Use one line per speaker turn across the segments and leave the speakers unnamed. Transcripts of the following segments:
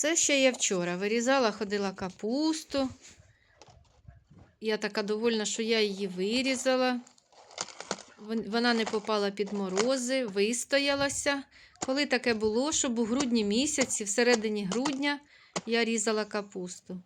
Це ще я вчора вирізала, ходила капусту. Я така довольна, що я її вирізала. Вона не попала під морози, вистоялася. Коли таке було, щоб у грудні місяці, в середині грудня, я різала капусту.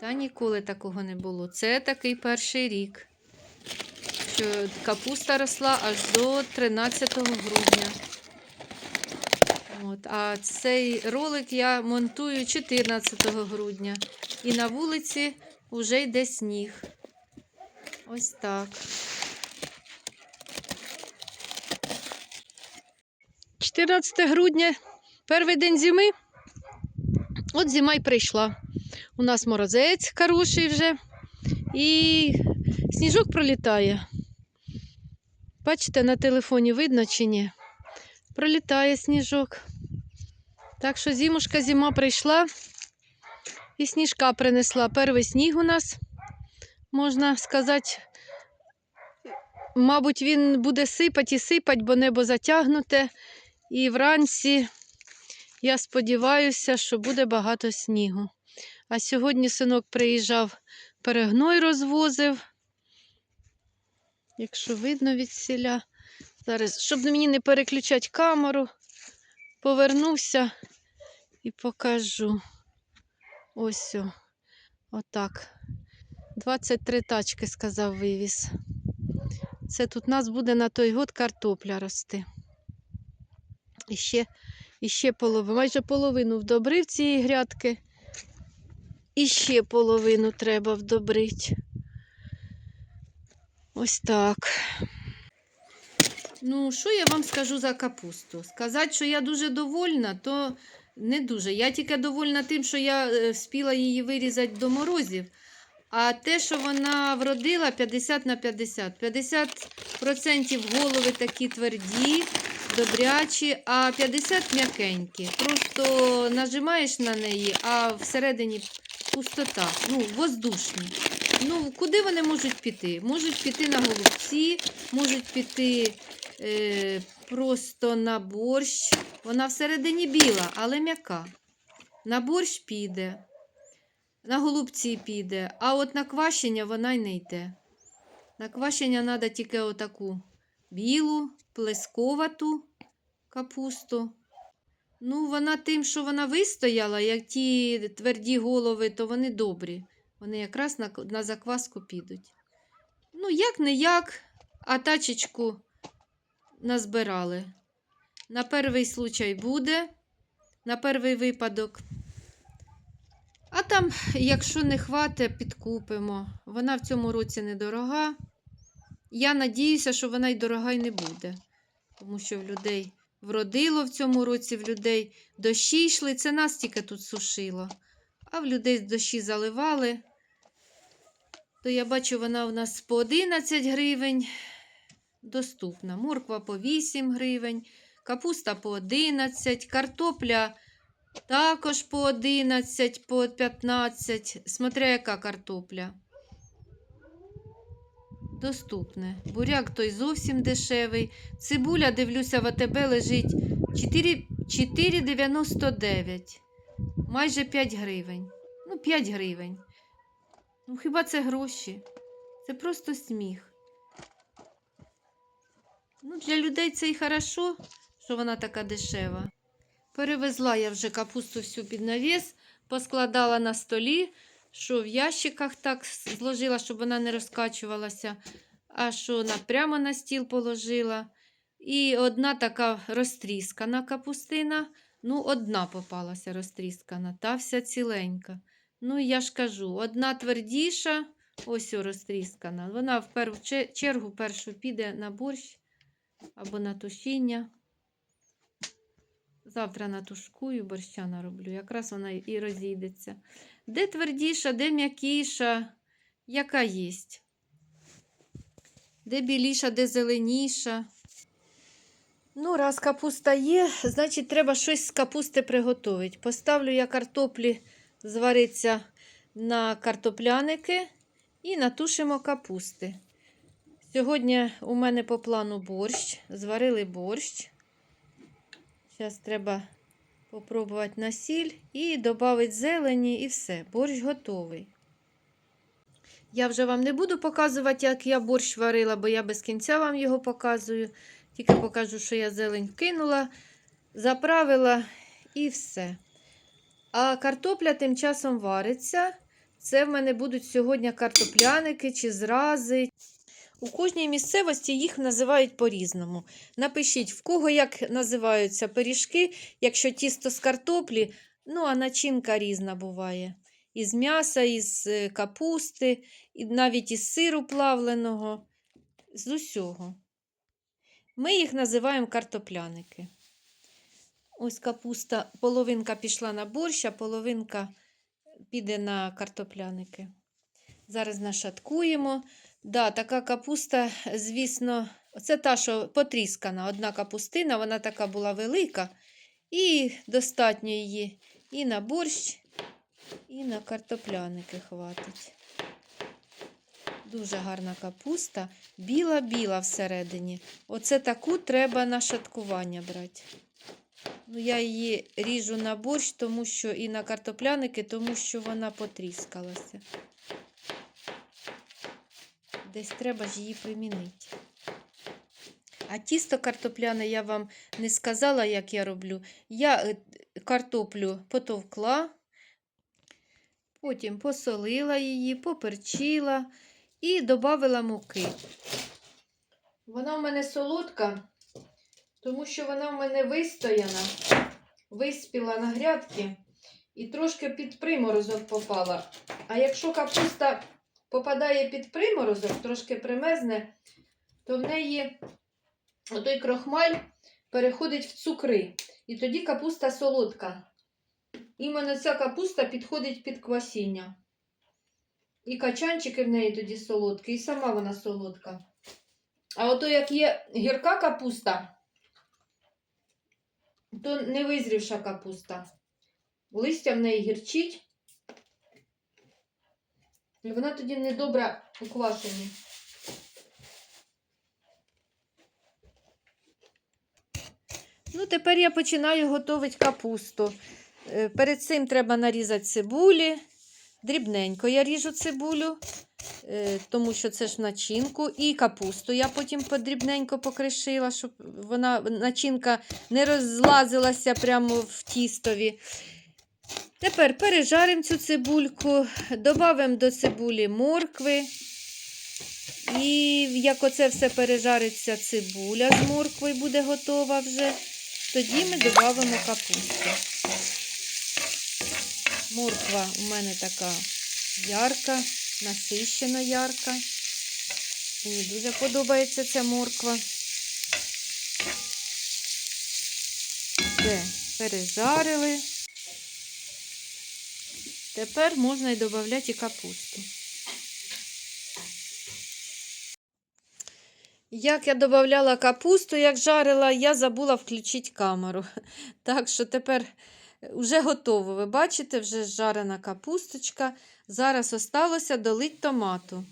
Та ніколи такого не було. Це такий перший рік. Що капуста росла аж до 13 грудня. От, а цей ролик я монтую 14 грудня. І на вулиці вже йде сніг. Ось так. 14 грудня, перший день зими. От зима й прийшла. У нас морозець хороший вже. І сніжок пролітає. Бачите, на телефоні видно чи ні? Пролітає сніжок. Так що зимушка зима прийшла і сніжка принесла. Перший сніг у нас, можна сказати, мабуть, він буде сипати і сипати, бо небо затягнуте. І вранці я сподіваюся, що буде багато снігу. А сьогодні синок приїжджав, перегной розвозив. Якщо видно від сіля. Зараз, щоб мені не переключати камеру, повернуся і покажу. Ось о, отак. 23 тачки, сказав, вивіз. Це тут у нас буде на той год картопля рости. І ще, і ще половину, майже половину вдобрив цієї грядки. І ще половину треба вдобрити. Ось так. Ну, що я вам скажу за капусту? Сказати, що я дуже довольна, то не дуже. Я тільки довольна тим, що я е, вспіла її вирізати до морозів. А те, що вона вродила 50 на 50. 50% голови такі тверді, добрячі, а 50 м'якенькі. Просто нажимаєш на неї, а всередині пустота, ну, воздушні. Ну, куди вони можуть піти? Можуть піти на голубці, можуть піти е, просто на борщ. Вона всередині біла, але м'яка. На борщ піде, на голубці піде, а от на квашення вона й не йде. На квашення треба тільки отаку білу, плесковату капусту. Ну, вона тим, що вона вистояла, як ті тверді голови, то вони добрі. Вони якраз на, на закваску підуть. Ну, як не як, а тачечку назбирали. На перший случай буде, на перший випадок. А там, якщо не хватить, підкупимо. Вона в цьому році недорога. Я надіюся, що вона й дорога й не буде. Тому що в людей вродило в цьому році, в людей дощі йшли, це нас тільки тут сушило. А в людей дощі заливали. То я бачу, вона у нас по 11 гривень доступна. Морква по 8 гривень, капуста по 11, картопля також по 11, по 15. Смотря яка картопля. Доступне. Буряк той зовсім дешевий. Цибуля, дивлюся, в АТБ лежить 4 4,99. Майже 5 гривень. Ну, 5 гривень. Ну, хіба це гроші? Це просто сміх. Ну, для людей це і хорошо, що вона така дешева. Перевезла я вже капусту всю під навіс, поскладала на столі, що в ящиках так зложила, щоб вона не розкачувалася, а що на, прямо на стіл положила. І одна така розтріскана капустина. Ну, одна попалася розтріскана, та вся ціленька. Ну, я ж кажу, одна твердіша, ось розтріскана. Вона в першу чергу першу піде на борщ або на тушіння. Завтра натушкую, борща нароблю. Якраз вона і розійдеться. Де твердіша, де м'якіша, яка єсть. Де біліша, де зеленіша. Ну, раз капуста є, значить, треба щось з капусти приготувати. Поставлю я картоплі, звариться на картопляники і натушимо капусти. Сьогодні у мене по плану борщ. Зварили борщ. Зараз треба Попробувати на сіль і додати зелені, і все. Борщ готовий. Я вже вам не буду показувати, як я борщ варила, бо я без кінця вам його показую. Тільки покажу, що я зелень кинула, заправила і все. А картопля тим часом вариться. Це в мене будуть сьогодні картопляники чи зрази. У кожній місцевості їх називають по-різному. Напишіть, в кого як називаються пиріжки, якщо тісто з картоплі, ну а начинка різна буває. Із м'яса, із е, капусти, і навіть із сиру плавленого, з усього. Ми їх називаємо картопляники. Ось капуста, половинка пішла на борщ, а половинка піде на картопляники. Зараз нашаткуємо. Да, така капуста, звісно, це та, що потріскана. Одна капустина, вона така була велика, і достатньо її і на борщ, і на картопляники хватить. Дуже гарна капуста, біла-біла всередині. Оце таку треба на шаткування брати. Ну, я її ріжу на борщ, тому що і на картопляники, тому що вона потріскалася. Десь треба ж її примінити. А тісто картопляне я вам не сказала, як я роблю. Я е, картоплю потовкла, потім посолила її, поперчила і додала муки. Вона в мене солодка, тому що вона в мене вистояна, виспіла на грядки і трошки під приморозок попала. А якщо капуста попадає під приморозок, трошки примерзне, то в неї отой крохмаль переходить в цукри. І тоді капуста солодка. Іменно ця капуста підходить під квасіння. І качанчики в неї тоді солодкі, і сама вона солодка. А ото як є гірка капуста, то не визрівша капуста. Листя в неї гірчить. Вона тоді недобре уквашена. Ну, тепер я починаю готувати капусту. Е, Перед цим треба нарізати цибулі. Дрібненько я ріжу цибулю, е, тому що це ж начинку. І капусту я потім подрібненько покришила, щоб вона начинка не розлазилася прямо в тістові. Тепер пережаримо цю цибульку, додамо до цибулі моркви. І як оце все пережариться цибуля з морквою буде готова вже, тоді ми додамо капусту. Морква у мене така ярка, насищена ярка. Мені дуже подобається ця морква. Все, пережарили. Тепер можна і додати і капусту. Як я додавала капусту, як жарила, я забула включити камеру. Так що тепер вже готово. Ви бачите, вже жарена капусточка. Зараз осталося долить томату.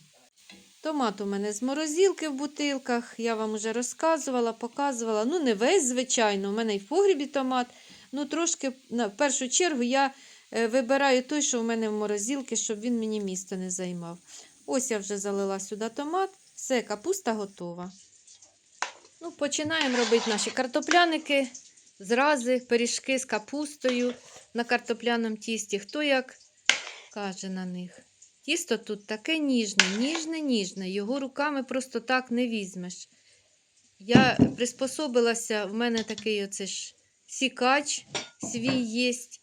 Томат у мене з морозилки в бутилках. Я вам вже розказувала, показувала. Ну, не весь, звичайно, у мене і в погрібі томат. Ну, трошки, в першу чергу, я вибираю той, що в мене в морозилці, щоб він мені місто не займав. Ось я вже залила сюди томат. Все, капуста готова. Ну, Починаємо робити наші картопляники, зрази, пиріжки з капустою на картопляному тісті. Хто як каже на них. Тісто тут таке ніжне, ніжне, ніжне. Його руками просто так не візьмеш. Я приспособилася, в мене такий оце ж сікач свій єсть.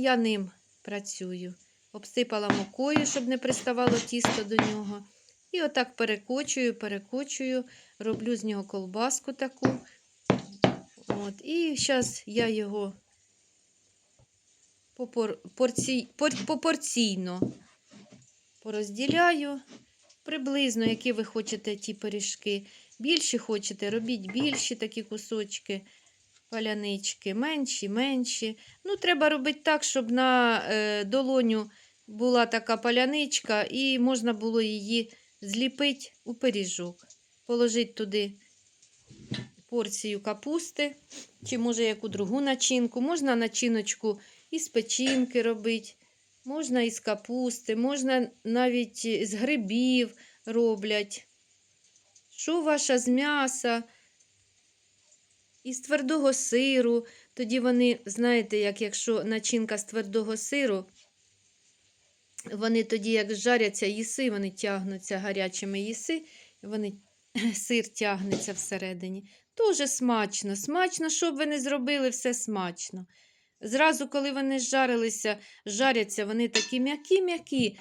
Я ним працюю. Обсипала мукою, щоб не приставало тісто до нього. І отак перекочую, перекочую, роблю з нього колбаску таку. От. І зараз я його попор... порцій... пор... попорційно порозділяю. Приблизно, які ви хочете ті пиріжки. Більші хочете, робіть більші такі кусочки, палянички, менші, менші. Ну, треба робити так, щоб на е, долоню була така паляничка, і можна було її зліпити у пиріжок. Положити туди порцію капусти, чи може яку другу начинку. Можна начиночку із печінки робити, можна із капусти, можна навіть з грибів роблять. Що ваша з м'яса, із твердого сиру. Тоді вони, знаєте, як якщо начинка з твердого сиру, вони тоді, як жаряться їси, вони тягнуться гарячими їси, вони сир тягнеться всередині. Дуже смачно, смачно, що б ви не зробили, все смачно. Зразу, коли вони жарилися, жаряться, вони такі м'які-м'які,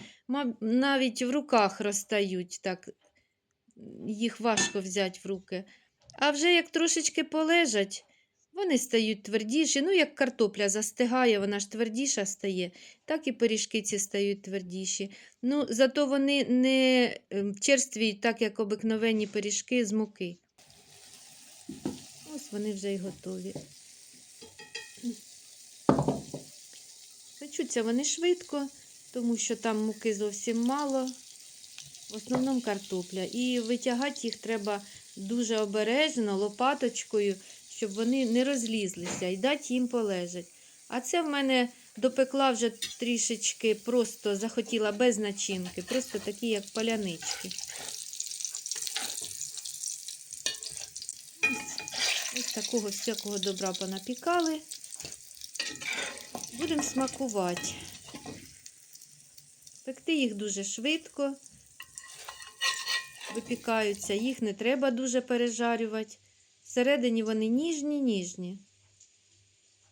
навіть в руках розтають, так їх важко взяти в руки. А вже як трошечки полежать, вони стають твердіші. Ну, як картопля застигає, вона ж твердіша стає, так і пиріжки ці стають твердіші. Ну, зато вони не ем, черствіють, так як обикновенні пиріжки з муки. Ось вони вже й готові. Печуться вони швидко, тому що там муки зовсім мало. В основному картопля. І витягати їх треба дуже обережно, лопаточкою, щоб вони не розлізлися і дати їм полежать. А це в мене допекла вже трішечки, просто захотіла без начинки, просто такі, як палянички. Ось, такого всякого добра понапікали. Будемо смакувати. Пекти їх дуже швидко випікаються, їх не треба дуже пережарювати. Всередині вони ніжні, ніжні.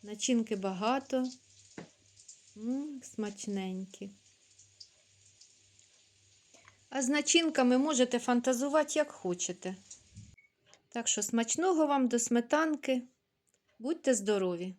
Начинки багато. М, смачненькі. А з начинками можете фантазувати, як хочете. Так що смачного вам до сметанки. Будьте здорові!